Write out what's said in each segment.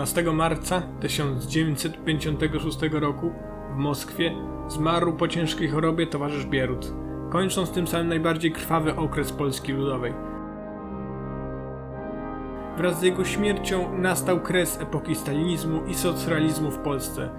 12 marca 1956 roku w Moskwie zmarł po ciężkiej chorobie towarzysz Bierut, kończąc tym samym najbardziej krwawy okres Polski Ludowej. Wraz z jego śmiercią nastał kres epoki stalinizmu i socrealizmu w Polsce.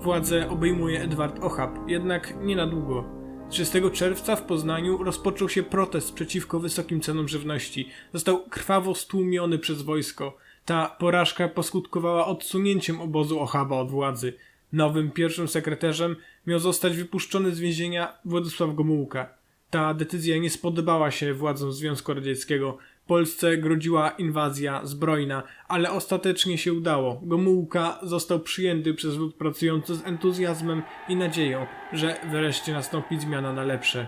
Władzę obejmuje Edward Ochab, jednak nie na długo. 30 czerwca w Poznaniu rozpoczął się protest przeciwko wysokim cenom żywności. Został krwawo stłumiony przez wojsko. Ta porażka poskutkowała odsunięciem obozu Ochaba od władzy. Nowym pierwszym sekretarzem miał zostać wypuszczony z więzienia Władysław Gomułka. Ta decyzja nie spodobała się władzom Związku Radzieckiego. Polsce groziła inwazja zbrojna, ale ostatecznie się udało. Gomułka został przyjęty przez lud pracujący z entuzjazmem i nadzieją, że wreszcie nastąpi zmiana na lepsze.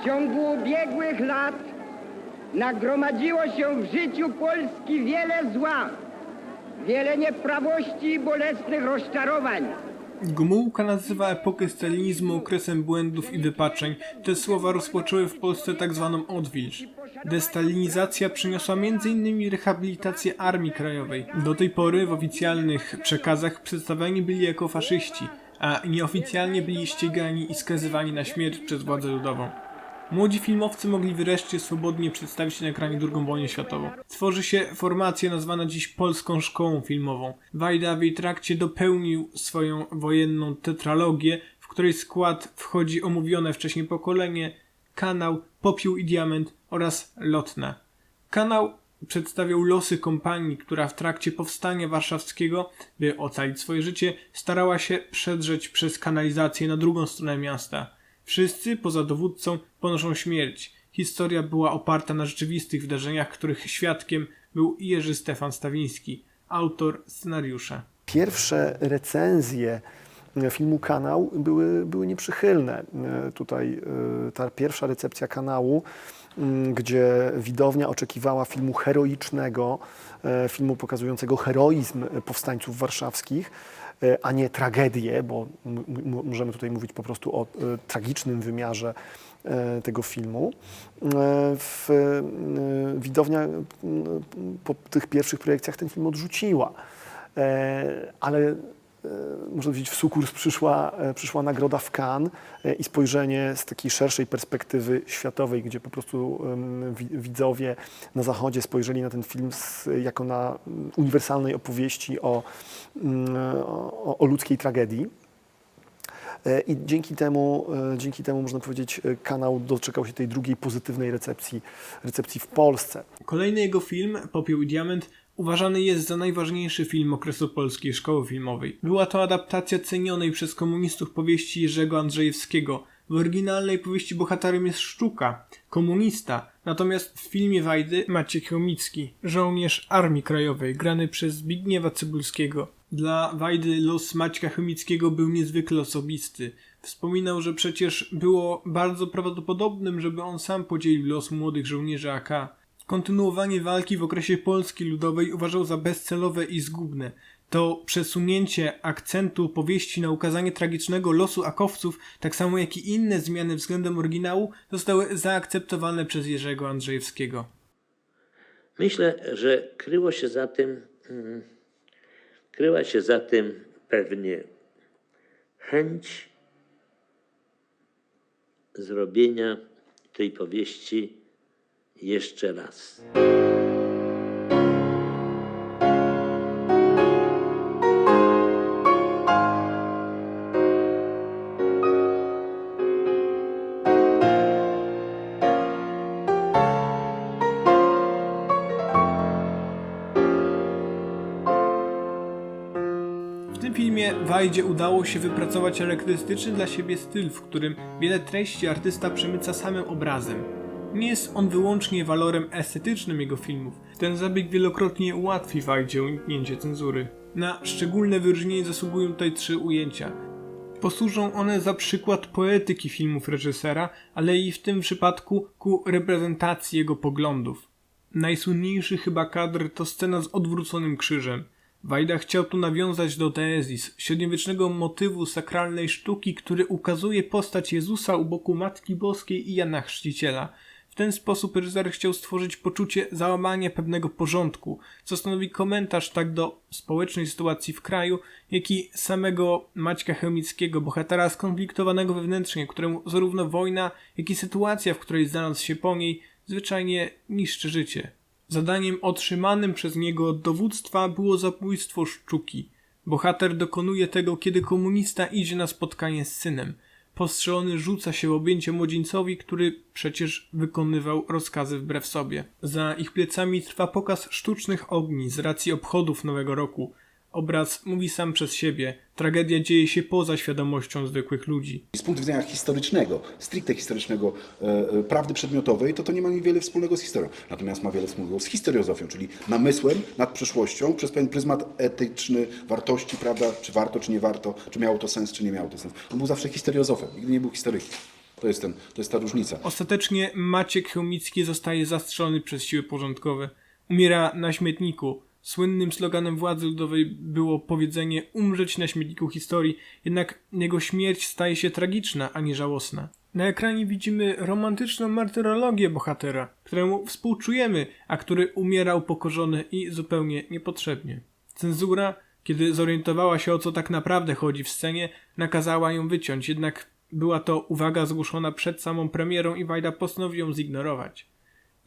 W ciągu ubiegłych lat nagromadziło się w życiu Polski wiele zła, wiele nieprawości i bolesnych rozczarowań. Gomułka nazywa epokę stalinizmu okresem błędów i wypaczeń. Te słowa rozpoczęły w Polsce tak zwaną odwilż. Destalinizacja przyniosła m.in. rehabilitację Armii Krajowej. Do tej pory w oficjalnych przekazach przedstawiani byli jako faszyści, a nieoficjalnie byli ścigani i skazywani na śmierć przez władzę ludową. Młodzi filmowcy mogli wreszcie swobodnie przedstawić na ekranie II wojnę światową. Tworzy się formacja nazwana dziś Polską Szkołą Filmową. Wajda w jej trakcie dopełnił swoją wojenną tetralogię, w której skład wchodzi omówione wcześniej pokolenie, kanał, popiół i diament oraz lotna. Kanał przedstawiał losy kompanii, która w trakcie powstania warszawskiego, by ocalić swoje życie, starała się przedrzeć przez kanalizację na drugą stronę miasta. Wszyscy, poza dowódcą, ponoszą śmierć. Historia była oparta na rzeczywistych wydarzeniach, których świadkiem był Jerzy Stefan Stawiński, autor scenariusza. Pierwsze recenzje filmu Kanał były, były nieprzychylne. E, Tutaj e, ta pierwsza recepcja kanału, gdzie widownia oczekiwała filmu heroicznego, e, filmu pokazującego heroizm powstańców warszawskich, e, a nie tragedię, bo możemy tutaj mówić po prostu o e, tragicznym wymiarze tego filmu. W, widownia po tych pierwszych projekcjach ten film odrzuciła. Ale można powiedzieć, w sukurs przyszła, e, przyszła nagroda w Cannes e, i spojrzenie z takiej szerszej perspektywy światowej, gdzie po prostu widzowie na Zachodzie spojrzeli na ten film z, jako na mm, uniwersalnej opowieści o, mm, o, o ludzkiej tragedii. E, I dzięki temu, e, dzięki temu, można powiedzieć, e, kanał doczekał się tej drugiej pozytywnej recepcji, recepcji w Polsce. Kolejny jego film, Popiół i Diament, uważany jest za najważniejszy film okresu polskiej szkoły filmowej. Była to adaptacja cenionej przez komunistów powieści Jerzego Andrzejewskiego. W oryginalnej powieści bohaterem jest Szczuka, komunista, natomiast w filmie Wajdy Maciek Chomicki, żołnierz Armii Krajowej, grany przez Zbigniewa Cybulskiego. Dla Wajdy los Maćka Chomickiego był niezwykle osobisty. Wspominał, że przecież było bardzo prawdopodobnym, żeby on sam podzielił los młodych żołnierzy AK. Kontynuowanie walki w okresie Polski Ludowej uważał za bezcelowe i zgubne. To przesunięcie akcentu powieści na ukazanie tragicznego losu akowców, tak samo jak i inne zmiany względem oryginału, zostały zaakceptowane przez Jerzego Andrzejewskiego. Myślę, że kryło się za tym, mm, kryła się za tym pewnie chęć zrobienia tej powieści jeszcze raz. W tym filmie Wajdzie udało się wypracować charakterystyczny dla siebie styl, w którym wiele treści artysta przemyca samym obrazem. Nie jest on wyłącznie walorem estetycznym jego filmów. Ten zabieg wielokrotnie ułatwi Wajdzie uniknięcie cenzury. Na szczególne wyróżnienie zasługują tutaj trzy ujęcia. Posłużą one za przykład poetyki filmów reżysera, ale i w tym przypadku ku reprezentacji jego poglądów. Najsłynniejszy chyba kadr to scena z odwróconym krzyżem. Wajda chciał tu nawiązać do teezis, średniowiecznego motywu sakralnej sztuki, który ukazuje postać Jezusa u boku Matki Boskiej i Jana Chrzciciela. W ten sposób reżyser chciał stworzyć poczucie załamania pewnego porządku, co stanowi komentarz tak do społecznej sytuacji w kraju, jak i samego Maćka Chełmickiego, bohatera skonfliktowanego wewnętrznie, któremu zarówno wojna, jak i sytuacja, w której znalazł się po niej, zwyczajnie niszczy życie. Zadaniem otrzymanym przez niego od dowództwa było zabójstwo Szczuki. Bohater dokonuje tego, kiedy komunista idzie na spotkanie z synem. Postrzelony rzuca się w objęcie młodzieńcowi, który przecież wykonywał rozkazy wbrew sobie. Za ich plecami trwa pokaz sztucznych ogni z racji obchodów Nowego Roku. Obraz mówi sam przez siebie. Tragedia dzieje się poza świadomością zwykłych ludzi. Z punktu widzenia historycznego, stricte historycznego, e, e, prawdy przedmiotowej, to to nie ma wiele wspólnego z historią. Natomiast ma wiele wspólnego z historiozofią, czyli namysłem nad przeszłością przez pewien pryzmat etyczny, wartości, prawda, czy warto, czy nie warto, czy miało to sens, czy nie miało to sens. On był zawsze historiozofem, nigdy nie był historykiem. To jest, ten, to jest ta różnica. Ostatecznie Maciek Chełmicki zostaje zastrzelony przez siły porządkowe. Umiera na śmietniku. Słynnym sloganem władzy ludowej było powiedzenie umrzeć na śmietniku historii, jednak jego śmierć staje się tragiczna, a nie żałosna. Na ekranie widzimy romantyczną martyrologię bohatera, któremu współczujemy, a który umiera upokorzony i zupełnie niepotrzebnie. Cenzura, kiedy zorientowała się o co tak naprawdę chodzi w scenie, nakazała ją wyciąć, jednak była to uwaga zgłoszona przed samą premierą i Wajda postanowił ją zignorować.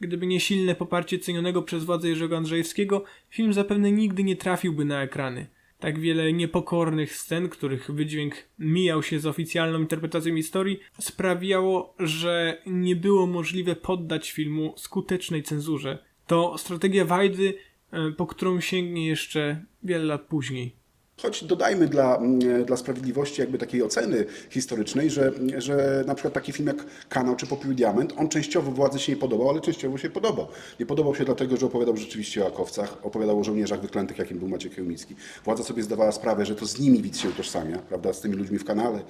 Gdyby nie silne poparcie cenionego przez władze Jerzego Andrzejewskiego, film zapewne nigdy nie trafiłby na ekrany. Tak wiele niepokornych scen, których wydźwięk mijał się z oficjalną interpretacją historii, sprawiało, że nie było możliwe poddać filmu skutecznej cenzurze. To strategia Wajdy, e, po którą sięgnie jeszcze wiele lat później. Choć dodajmy dla, mm, dla sprawiedliwości jakby takiej oceny historycznej, że, że na przykład taki film jak Kanał czy Popiół Diament, on częściowo władzy się nie podobał, ale częściowo się podobał. Nie podobał się dlatego, że opowiadał rzeczywiście o akowcach, opowiadał o żołnierzach wyklętych, jakim był Maciek Chełmicki. Władza sobie zdawała sprawę, że to z nimi widz się utożsamia, prawda, z tymi ludźmi w kanale,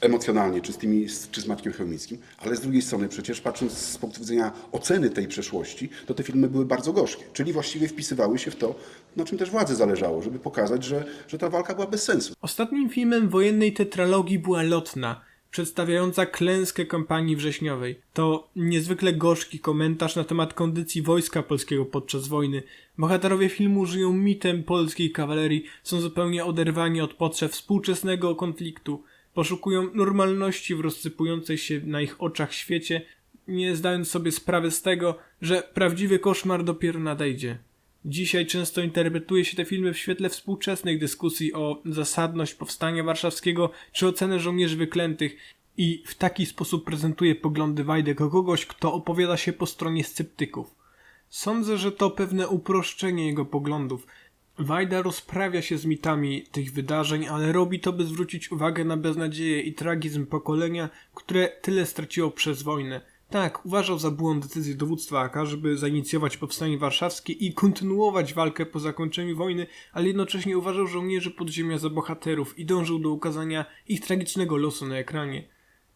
emocjonalnie, czy z, tymi, czy z Maćkiem Chełmickim, ale z drugiej strony przecież patrząc z punktu widzenia oceny tej przeszłości, to te filmy były bardzo gorzkie, czyli właściwie wpisywały się w to, na czym też władzy zależało, żeby pokazać, że, że ta walka sensu. Ostatnim filmem wojennej tetralogii była Lotna, przedstawiająca klęskę kampanii wrześniowej. To niezwykle gorzki komentarz na temat kondycji wojska polskiego podczas wojny. Bohaterowie filmu żyją mitem polskiej kawalerii, są zupełnie oderwani od potrzeb współczesnego konfliktu. Poszukują normalności w rozsypującej się na ich oczach świecie, nie zdając sobie sprawy z tego, że prawdziwy koszmar dopiero nadejdzie. Dzisiaj często interpretuje się te filmy w świetle współczesnych dyskusji o zasadność powstania warszawskiego czy ocenę żołnierzy wyklętych i w taki sposób prezentuje poglądy Wajdy jako kogoś, kto opowiada się po stronie sceptyków. Sądzę, że to pewne uproszczenie jego poglądów. Wajda rozprawia się z mitami tych wydarzeń, ale robi to, by zwrócić uwagę na beznadzieję i tragizm pokolenia, które tyle straciło przez wojnę. Tak, uważał za błąd decyzję dowództwa AK, żeby zainicjować powstanie warszawskie i kontynuować walkę po zakończeniu wojny, ale jednocześnie uważał żołnierzy podziemia za bohaterów i dążył do ukazania ich tragicznego losu na ekranie.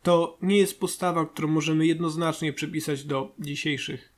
To nie jest postawa, którą możemy jednoznacznie przypisać do dzisiejszych